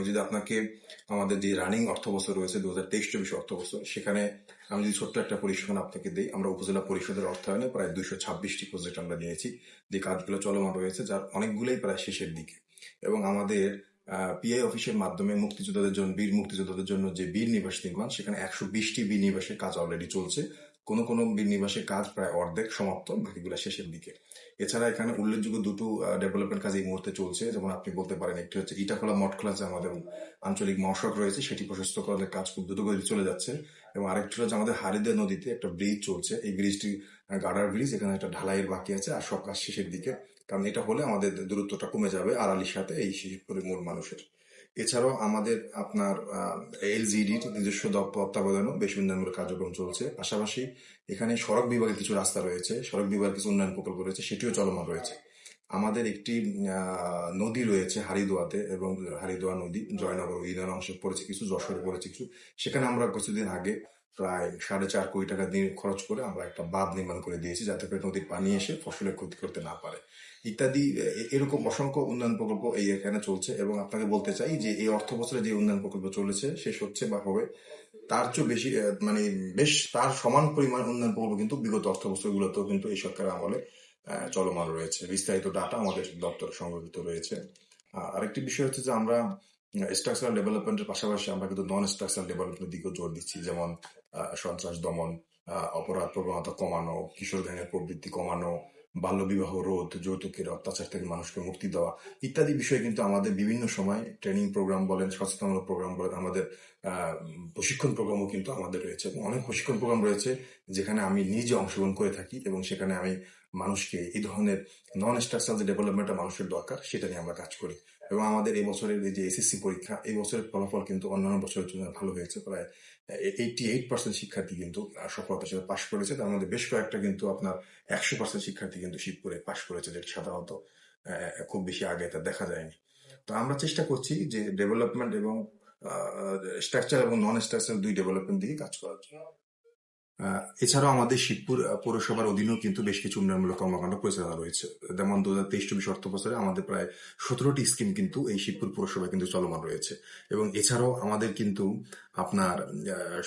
আমি যদি আপনাকে আমাদের যে রানিং অর্থ বছর রয়েছে দু হাজার তেইশ চব্বিশ অর্থ বছর সেখানে আমি যদি ছোট্ট একটা পরিসংখ্যান আপনাকে দিই, আমরা উপজেলা পরিষদের অর্থায়নে প্রায় দুইশো ছাব্বিশটি প্রজেক্ট আমরা নিয়েছি। যে কাজগুলো চলমান রয়েছে, যার অনেকগুলোই প্রায় শেষের দিকে। এবং আমাদের পিআই অফিসের মাধ্যমে মুক্তিযোদ্ধাদের জন্য বীর মুক্তিযোদ্ধাদের জন্য যে বীর নিবাস নির্মাণ, সেখানে একশো বিশটি বীর নিবাসের কাজ অলরেডি চলছে। কোনো কোনো নিবাসের কাজ প্রায় অর্ধেক সমাপ্ত, বাকিগুলো শেষের দিকে। এছাড়া এখানে উল্লেখযোগ্য দুটো ডেভেলপমেন্ট কাজ এই মুহূর্তে চলছে। যেমন আপনি বলতে পারেন, একটি হচ্ছে ইটাখোলা মঠখোলা যে আমাদের আঞ্চলিক মহাসড়ক রয়েছে, সেটি প্রশস্ত করার কাজ খুব দ্রুতগতিতে চলে যাচ্ছে। এবং আরেকটি হচ্ছে আমাদের হারিদা নদীতে একটা ব্রিজ চলছে। এই ব্রিজটি গার্ডার ব্রিজ এখানে একটা ঢালাইয়ের বাকি আছে, আর সব কাজ শেষের দিকে। কারণ এটা হলে আমাদের দূরত্বটা কমে যাবে আড়ালির সাথে এই শিশুপুরের মূল মানুষের। এছাড়াও আমাদের আপনার এলজিডির নিজস্ব তত্ত্বাবধানও বেশ উন্নয়নমূলক কার্যক্রম চলছে। পাশাপাশি এখানে সড়ক বিভাগের কিছু রাস্তা রয়েছে, সড়ক বিভাগের কিছু উন্নয়ন প্রকল্প রয়েছে, সেটিও চলমান রয়েছে। আমাদের একটি নদী রয়েছে হারিদোয়াতে এবং হারিদোয়া নদী জয়নগর ইউনিয়ন অংশে পড়েছে কিছু, যশোরে পড়েছে কিছু। সেখানে আমরা কিছুদিন আগে প্রায় সাড়ে চার কোটি টাকা দিয়ে খরচ করে আমরা একটা বাঁধ নির্মাণ করে দিয়েছি যাতে করে নদীর পানি এসে ফসলের ক্ষতি করতে না পারে। ইত্যাদি এরকম অসংখ্য উন্নয়ন প্রকল্প এই এখানে চলছে এবং আপনাকে বলতে চাই যে এই অর্থ বছরে যে উন্নয়ন প্রকল্প চলেছে, শেষ হচ্ছে বা হবে, তার চেয়ে বেশি মানে বেশ তার সমান পরিমাণ উন্নয়ন প্রকল্প কিন্তু বিগত অর্থ বছরগুলোতেও কিন্তু এই সরকারের আমলে চলমান রয়েছে। বিস্তারিত ডাটা আমাদের দপ্তর সংরক্ষিত রয়েছে। আরেকটি বিষয় হচ্ছে যে আমরা স্ট্রাকচারাল ডেভেলপমেন্টের পাশাপাশি আমরা কিন্তু নন স্ট্রাকচারাল ডেভেলপমেন্টের দিকেও জোর দিচ্ছি, যেমন সন্ত্রাস দমন অপরাধ প্রবণতা কমানো, কিশোর গ্যাংয়ের প্রবৃত্তি কমানো, বাল্যবিবাহ রোধ, যৌতুকের অত্যাচার থেকে মানুষকে মুক্তি দেওয়া ইত্যাদি বিষয়ে কিন্তু আমাদের বিভিন্ন সময় ট্রেনিং প্রোগ্রাম বলেন, সচেতনমূলক প্রোগ্রাম বলেন, আমাদের প্রশিক্ষণ প্রোগ্রামও কিন্তু আমাদের রয়েছে এবং অনেক প্রশিক্ষণ প্রোগ্রাম রয়েছে যেখানে আমি নিজে অংশগ্রহণ করে থাকি এবং সেখানে আমি মানুষকে এই ধরনের নন স্ট্রাকচারাল যে ডেভেলপমেন্টটা মানুষের দরকার, সেটা নিয়ে আমরা কাজ করি। এবং আমাদের এই বছরের যে এসএসসি পরীক্ষা, এই বছরের ফলাফল কিন্তু অন্যান্য বছরের জন্য ভালো হয়েছে। প্রায় এইটি এইট পার্সেন্ট শিক্ষার্থী কিন্তু সফলতার সাথে পাশ করেছে। তার মধ্যে বেশ কয়েকটা কিন্তু আপনার একশো পার্সেন্ট শিক্ষার্থী কিন্তু শিবপুরে পাশ করেছে, যেটা সাধারণত খুব বেশি আগে তা দেখা যায়নি। তো আমরা চেষ্টা করছি যে ডেভেলপমেন্ট এবং স্ট্রাকচার এবং নন স্ট্রাকচার দুই ডেভেলপমেন্ট দিকে কাজ করার জন্য। এছাড়াও আমাদের শিবপুর পৌরসভার অধীনেও কিন্তু বেশ কিছু উন্নয়নমূলক কর্মকাণ্ড পরিচালনা রয়েছে। যেমন দু হাজার তেইশ চব্বিশ অর্থ বছরে আমাদের প্রায় সতেরোটি স্কিম কিন্তু এই শিবপুর পৌরসভায় কিন্তু চলমান রয়েছে। এবং এছাড়াও আমাদের কিন্তু আপনার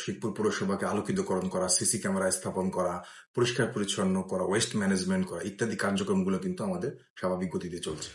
শিবপুর পৌরসভাকে আলোকিতকরণ করা সিসি ক্যামেরা স্থাপন করা, পরিষ্কার পরিচ্ছন্ন করা ওয়েস্ট ম্যানেজমেন্ট করা ইত্যাদি কার্যক্রমগুলো কিন্তু আমাদের স্বাভাবিক গতিতে চলছে।